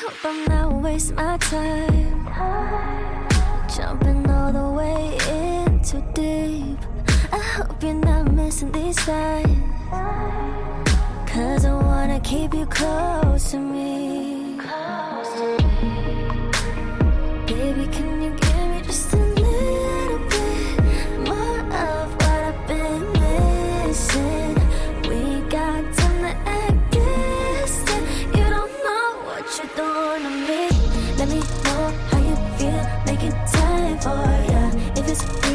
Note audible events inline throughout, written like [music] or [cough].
hope I'm not wasting my time. Jumping all the way in too deep. I hope you're not missing these signs. Cause I wanna keep you close to me. Me. Let me know how you feel. Make it time for ya. If it's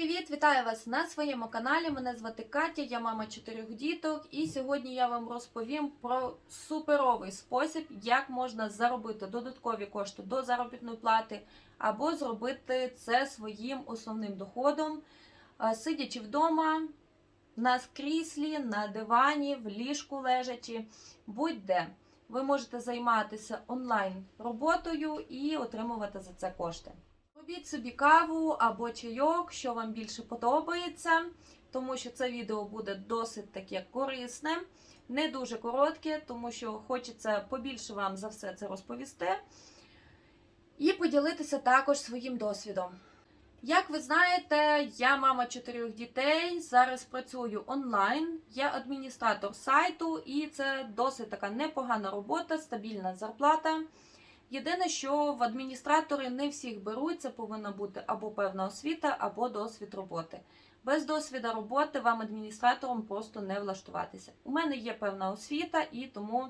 привіт! Вітаю вас на своєму каналі. Мене звати Катя, я мама чотирьох діток, і сьогодні я вам розповім про суперовий спосіб, як можна заробити додаткові кошти до заробітної плати, або зробити це своїм основним доходом, сидячи вдома на кріслі, на дивані, в ліжку лежачи, будь-де. Ви можете займатися онлайн роботою і отримувати за це кошти. Робіть собі каву або чайок, що вам більше подобається, тому що це відео буде досить таке корисне, не дуже коротке, тому що хочеться побільше вам за все це розповісти. І поділитися також своїм досвідом. Як ви знаєте, я мама чотирьох дітей. Зараз працюю онлайн. Я адміністратор сайту, і це досить така непогана робота, стабільна зарплата. Єдине, що в адміністратори не всіх беруть, це повинна бути або певна освіта, або досвід роботи. Без досвіду роботи вам адміністратором просто не влаштуватися. У мене є певна освіта, і тому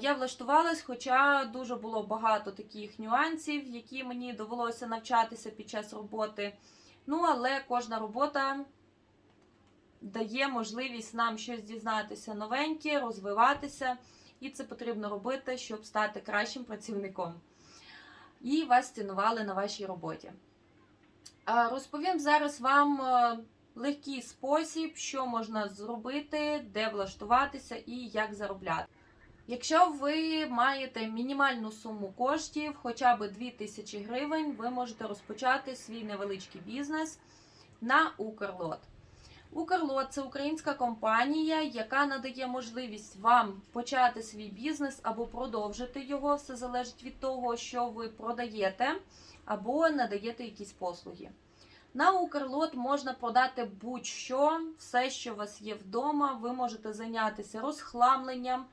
я влаштувалась, хоча дуже було багато таких нюансів, які мені довелося навчатися під час роботи. Ну, але кожна робота дає можливість нам щось дізнатися новеньке, розвиватися. І це потрібно робити, щоб стати кращим працівником. І вас цінували на вашій роботі. Розповім зараз вам е, легкий спосіб, що можна зробити, де влаштуватися і як заробляти. Якщо ви маєте мінімальну суму коштів, хоча б 2000 гривень, ви можете розпочати свій невеличкий бізнес на Укрлот. Укрлот це українська компанія, яка надає можливість вам почати свій бізнес або продовжити його. Все залежить від того, що ви продаєте або надаєте якісь послуги. На Укрлот можна продати будь-що, все, що у вас є вдома. Ви можете зайнятися розхламленням,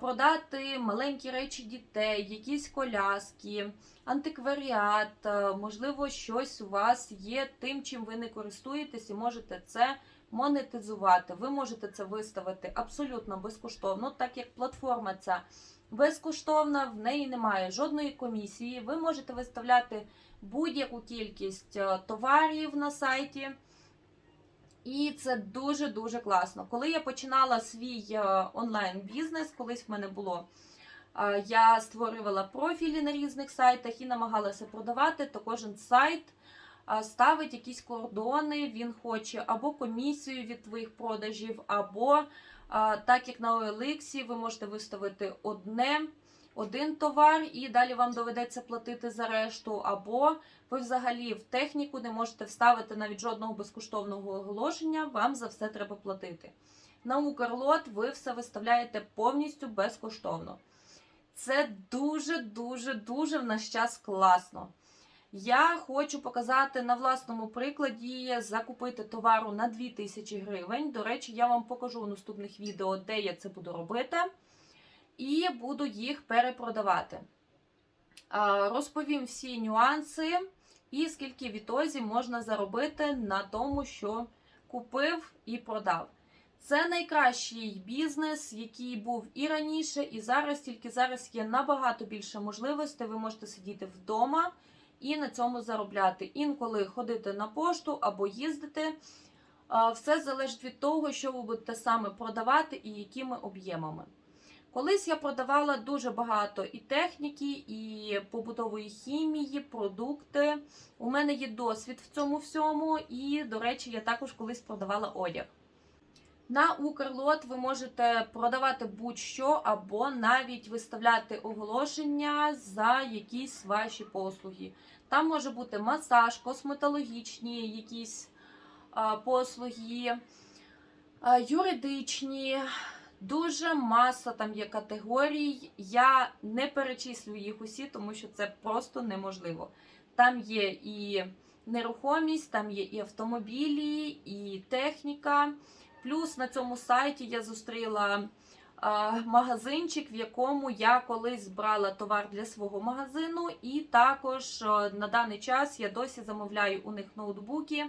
продати маленькі речі дітей, якісь коляски, антикваріат, можливо, щось у вас є тим, чим ви не користуєтесь, і можете це монетизувати. Ви можете це виставити абсолютно безкоштовно, так як платформа ця безкоштовна, в неї немає жодної комісії. Ви можете виставляти будь-яку кількість е, товарів на сайті. І це дуже-дуже класно. Коли я починала свій е, онлайн-бізнес, колись в мене було. Я створювала профілі на різних сайтах і намагалася продавати, то кожен сайт ставить якісь кордони. Він хоче або комісію від твоїх продажів, або так як на OLX ви можете виставити одне, один товар, і далі вам доведеться платити за решту, або ви взагалі в техніку не можете вставити навіть жодного безкоштовного оголошення, вам за все треба платити. На Укрлот ви все виставляєте повністю безкоштовно. Це дуже, дуже, в наш час класно. Я хочу показати на власному прикладі закупити товару на 2000 гривень. До речі, я вам покажу у наступних відео, де я це буду робити, і буду їх перепродавати. Розповім всі нюанси і скільки відтозі можна заробити на тому, що купив і продав. Це найкращий бізнес, який був і раніше, і зараз, тільки зараз є набагато більше можливостей. Ви можете сидіти вдома і на цьому заробляти. Інколи ходити на пошту або їздити. Все залежить від того, що ви будете саме продавати і якими об'ємами. Колись я продавала дуже багато і техніки, і побутової хімії, продукти. У мене є досвід в цьому всьому, і, до речі, я також колись продавала одяг. На Укрлот ви можете продавати будь-що або навіть виставляти оголошення за якісь ваші послуги. Там може бути масаж, косметологічні якісь послуги, юридичні. Дуже маса там є категорій. Я не перечислю їх усі, тому що це просто неможливо. Там є і нерухомість, там є і автомобілі, і техніка. Плюс на цьому сайті я зустріла магазинчик, в якому я колись брала товар для свого магазину, і також на даний час я досі замовляю у них ноутбуки.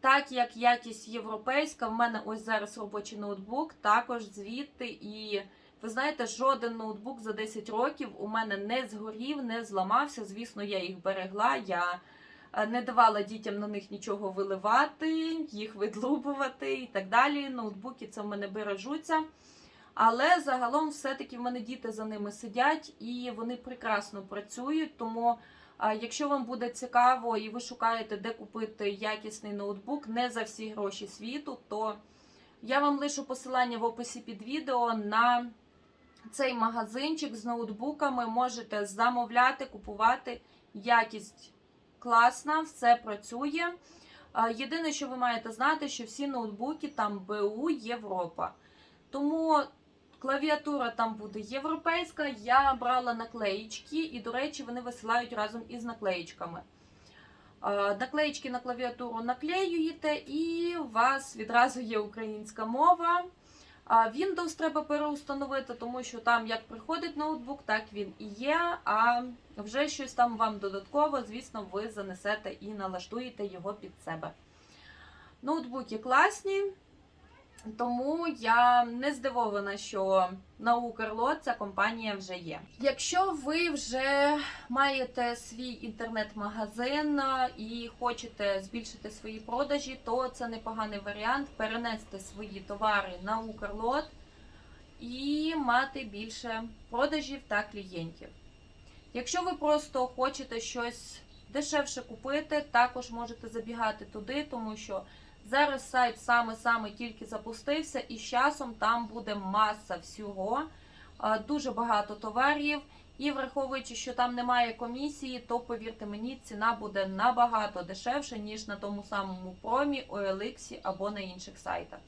Так як якість європейська, в мене ось зараз робочий ноутбук, також звідти. І ви знаєте, жоден ноутбук за 10 років у мене не згорів, не зламався. Звісно, я їх берегла. Я не давала дітям на них нічого виливати, їх видлубувати і так далі. Ноутбуки це в мене бережуться. Але загалом, все-таки в мене діти за ними сидять і вони прекрасно працюють. Тому, якщо вам буде цікаво і ви шукаєте, де купити якісний ноутбук не за всі гроші світу, то я вам лишу посилання в описі під відео на цей магазинчик з ноутбуками. Можете замовляти, купувати. Якість класна, все працює. Єдине, що ви маєте знати, що всі ноутбуки там БУ Європа. Тому клавіатура там буде європейська. Я брала наклеїчки, і, до речі, вони висилають разом із наклеїчками. Наклеїчки на клавіатуру наклеюєте, і у вас відразу є українська мова. Windows треба переустановити, тому що там як приходить ноутбук, так він і є. А вже щось там вам додатково, звісно, ви занесете і налаштуєте його під себе. Ноутбуки класні, тому я не здивована, що на Укрлот ця компанія вже є. Якщо ви вже маєте свій інтернет-магазин і хочете збільшити свої продажі, то це непоганий варіант перенести свої товари на Укрлот і мати більше продажів та клієнтів. Якщо ви просто хочете щось дешевше купити, також можете забігати туди, тому що Зараз сайт саме-саме тільки запустився, і з часом там буде маса всього, дуже багато товарів. І враховуючи, що там немає комісії, то повірте мені, ціна буде набагато дешевше, ніж на тому самому промі, OLX або на інших сайтах.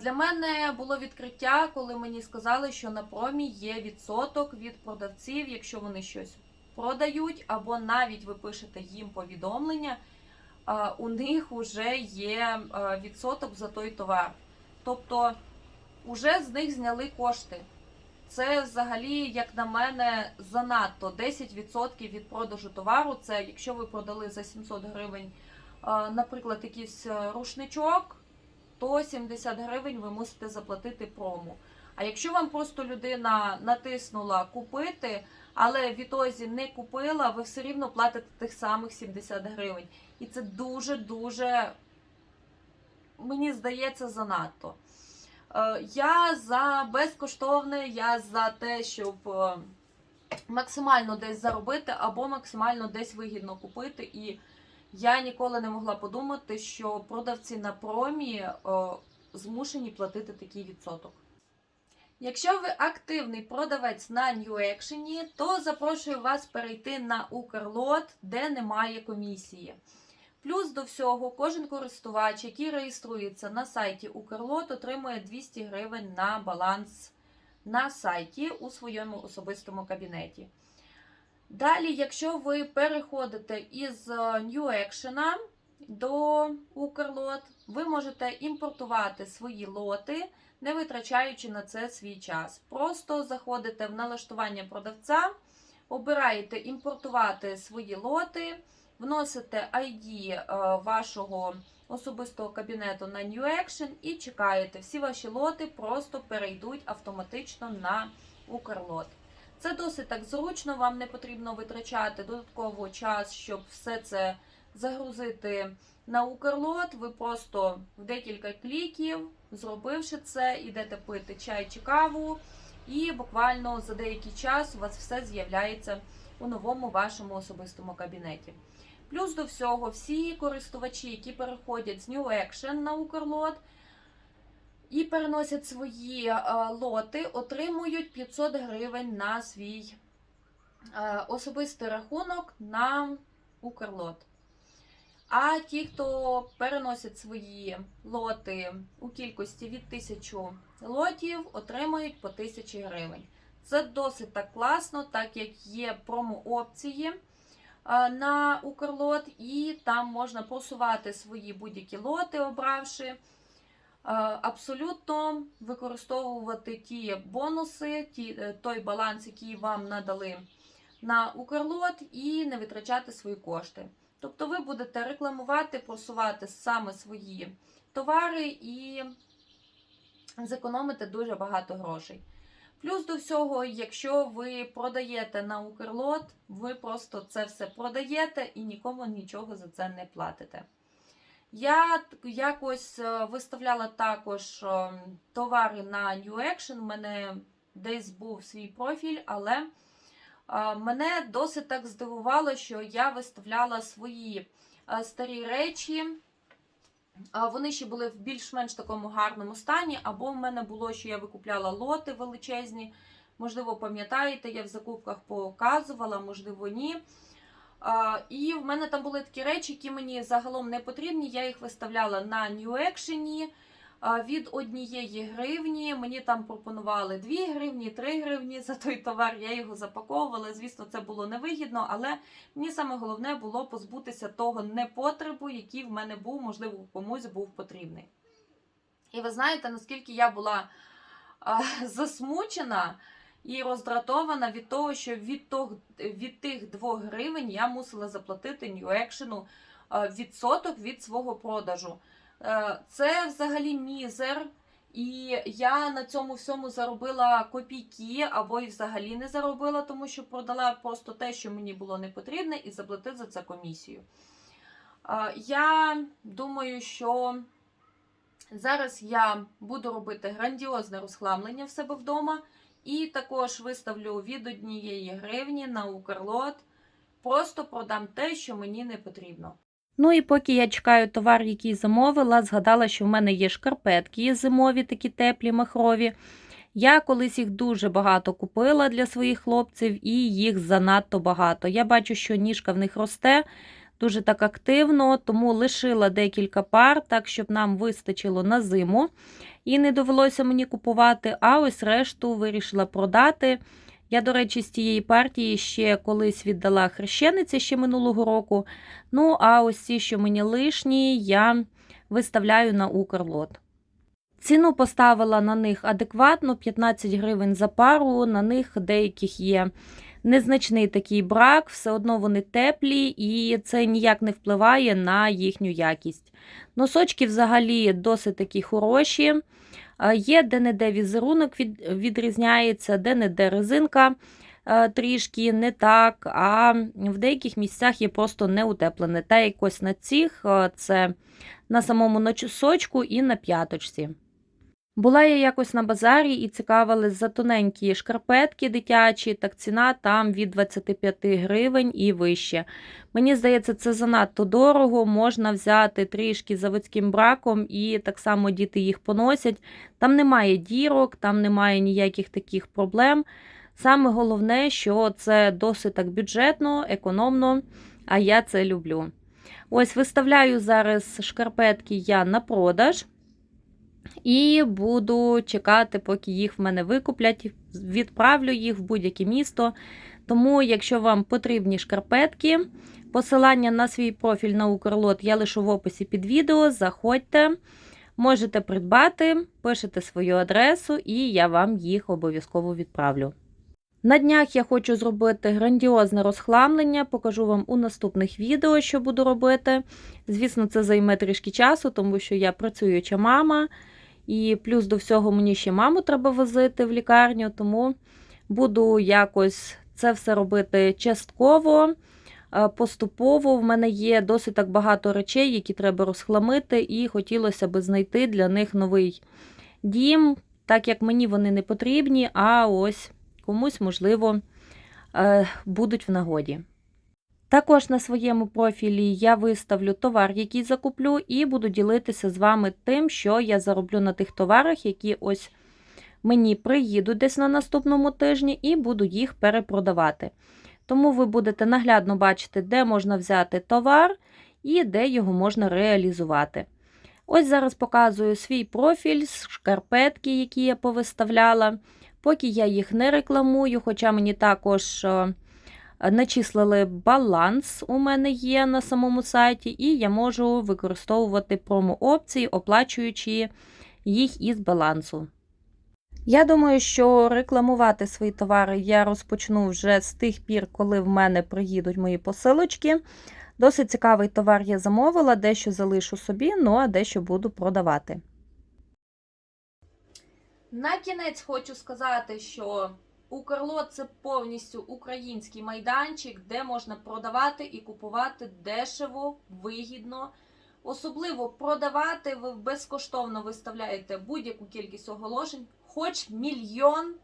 Для мене було відкриття, коли мені сказали, що на промі є відсоток від продавців, якщо вони щось продають, або навіть ви пишете їм повідомлення у них вже є відсоток за той товар. Тобто, вже з них зняли кошти. Це взагалі, як на мене, занадто 10% від продажу товару. Це якщо ви продали за 700 гривень, наприклад, якийсь е, рушничок, то 70 гривень ви мусите заплатити прому. А якщо вам просто людина натиснула купити, але в ітозі не купила, ви все рівно платите тих самих 70 гривень. І це дуже-дуже, мені здається, занадто. Е, Я за безкоштовне, я за те, щоб е, максимально десь заробити або максимально десь вигідно купити. І я ніколи не могла подумати, що продавці на промі е, змушені платити такий відсоток. Якщо ви активний продавець на New Action, то запрошую вас перейти на Укрлот, де немає комісії. Плюс до всього, кожен користувач, який реєструється на сайті Укрлот, отримує 200 гривень на баланс на сайті у своєму особистому кабінеті. Далі, якщо ви переходите із е, New Action до Укрлот, ви можете імпортувати свої лоти, не витрачаючи на це свій час. Просто заходите в налаштування продавця, обираєте імпортувати свої лоти вносите ID е, вашого особистого кабінету на New Action і чекаєте. Всі ваші лоти просто перейдуть автоматично на Укрлот. Це досить так зручно, вам не потрібно витрачати додатково час, щоб все це загрузити на Укрлот. Ви просто в декілька кліків, зробивши це, йдете пити чай чи каву, і буквально за деякий час у вас все з'являється у новому вашому особистому кабінеті. Плюс до всього, всі користувачі, які переходять з New Action на Укрлот, і переносять свої е, лоти, отримують 500 гривень на свій е, особистий рахунок на Укрлот. А ті, хто переносять свої лоти у кількості від 1000 лотів, отримують по 1000 гривень. Це досить так класно, так як є промо-опції на Укрлот, і там можна просувати свої будь-які лоти, обравши. е, Абсолютно використовувати ті бонуси, ті, е, той баланс, який вам надали на Укрлот, і не витрачати свої кошти. Тобто ви будете рекламувати, просувати саме свої товари і зекономите дуже багато грошей. Плюс до всього, якщо ви продаєте на Укрлот, ви просто це все продаєте і нікому нічого за це не платите. Я якось е, виставляла також е, товари на New Action. У мене десь був свій профіль, але е, мене досить так здивувало, що я виставляла свої старі речі. Вони ще були в більш-менш такому гарному стані, або в мене було, що я викупляла лоти величезні. Можливо, пам'ятаєте, я в закупках показувала, можливо, ні. І в мене там були такі речі, які мені загалом не потрібні. Я їх виставляла на New Action від однієї гривні. Мені там пропонували 2 гривні, 3 гривні за той товар. Я його запаковувала. Звісно, це було невигідно, але мені саме головне було позбутися того непотребу, який в мене був, можливо, комусь був потрібний. І ви знаєте, наскільки я була [laughs] засмучена і роздратована від того, що від, того, від тих 2 гривень я мусила заплатити New Action відсоток від свого продажу. Е, Це взагалі мізер. І я на цьому всьому заробила копійки, або і взагалі не заробила, тому що продала просто те, що мені було не потрібне, і заплатив за це комісію. Е, Я думаю, що зараз я буду робити грандіозне розхламлення в себе вдома, і також виставлю від однієї гривні на Укрлот. Просто продам те, що мені не потрібно. Ну і поки я чекаю товар, який замовила, згадала, що в мене є шкарпетки зимові, такі теплі, махрові. Я колись їх дуже багато купила для своїх хлопців, і їх занадто багато. Я бачу, що ніжка в них росте дуже так активно, тому лишила декілька пар, так, щоб нам вистачило на зиму. І не довелося мені купувати, а ось решту вирішила продати. Я, до речі, з тієї партії ще колись віддала хрещениці ще минулого року. Ну, а ось ці, що мені лишні, я виставляю на Укрлот. Ціну поставила на них адекватно 15 гривень за пару. На них деяких є незначний такий брак, все одно вони теплі, і це ніяк не впливає на їхню якість. Носочки взагалі досить такі хороші. Е, Є де-не-де візерунок від, відрізняється, де-не-де резинка е, трішки не так, а в деяких місцях є просто неутеплене. Та якось на цих е, це на самому носочку і на п'яточці. Була я якось на базарі і цікавилась за тоненькі шкарпетки дитячі, так ціна там від 25 гривень і вище. Мені здається, це занадто дорого, можна взяти трішки заводським браком, і так само діти їх поносять. Там немає дірок, там немає ніяких таких проблем. Саме головне, що це досить так бюджетно, економно, а я це люблю. Ось виставляю зараз шкарпетки я на продаж. І буду чекати, поки їх в мене викуплять. Відправлю їх в будь-яке місто. Тому, якщо вам потрібні шкарпетки, посилання на свій профіль на Укрлот я лишу в описі під відео. Заходьте, можете придбати, пишете свою адресу, і я вам їх обов'язково відправлю. На днях я хочу зробити грандіозне розхламлення, покажу вам у наступних відео, що буду робити. Звісно, це займе трішки часу, тому що я працююча мама. І плюс до всього мені ще маму треба возити в лікарню, тому буду якось це все робити частково, е, поступово. В мене є досить так багато речей, які треба розхламити, і хотілося б знайти для них новий дім, так як мені вони не потрібні, а ось комусь, можливо, е, будуть в нагоді. Також на своєму профілі я виставлю товар, який закуплю, і буду ділитися з вами тим, що я зароблю на тих товарах, які ось мені приїдуть десь на наступному тижні, і буду їх перепродавати. Тому ви будете наглядно бачити, де можна взяти товар і де його можна реалізувати. Ось зараз показую свій профіль, шкарпетки, які я повиставляла. Поки я їх не рекламую, хоча мені також е, начислили баланс, у мене є на самому сайті, і я можу використовувати промо-опції, оплачуючи їх із балансу. Я думаю, що рекламувати свої товари я розпочну вже з тих пір, коли в мене приїдуть мої посилочки. Досить цікавий товар я замовила, дещо залишу собі, ну а дещо буду продавати. На кінець хочу сказати, що Укрло це повністю український майданчик, де можна продавати і купувати дешево, вигідно. Особливо продавати ви безкоштовно виставляєте будь-яку кількість оголошень, хоч мільйон,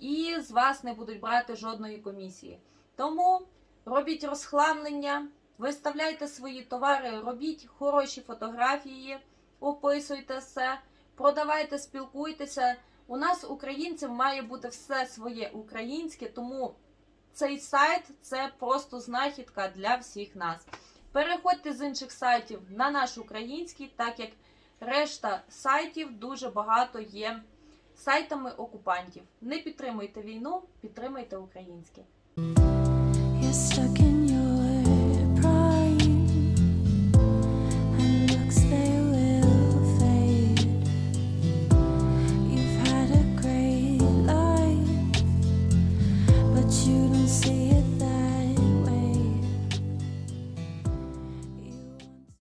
і з вас не будуть брати жодної комісії. Тому робіть розхламлення, виставляйте свої товари, робіть хороші фотографії, описуйте все, продавайте, спілкуйтеся. У нас, українців, має бути все своє українське, тому цей сайт це просто знахідка для всіх нас. Переходьте з інших сайтів на наш український, так як решта сайтів дуже багато є сайтами окупантів. Не підтримуйте війну, підтримуйте українське.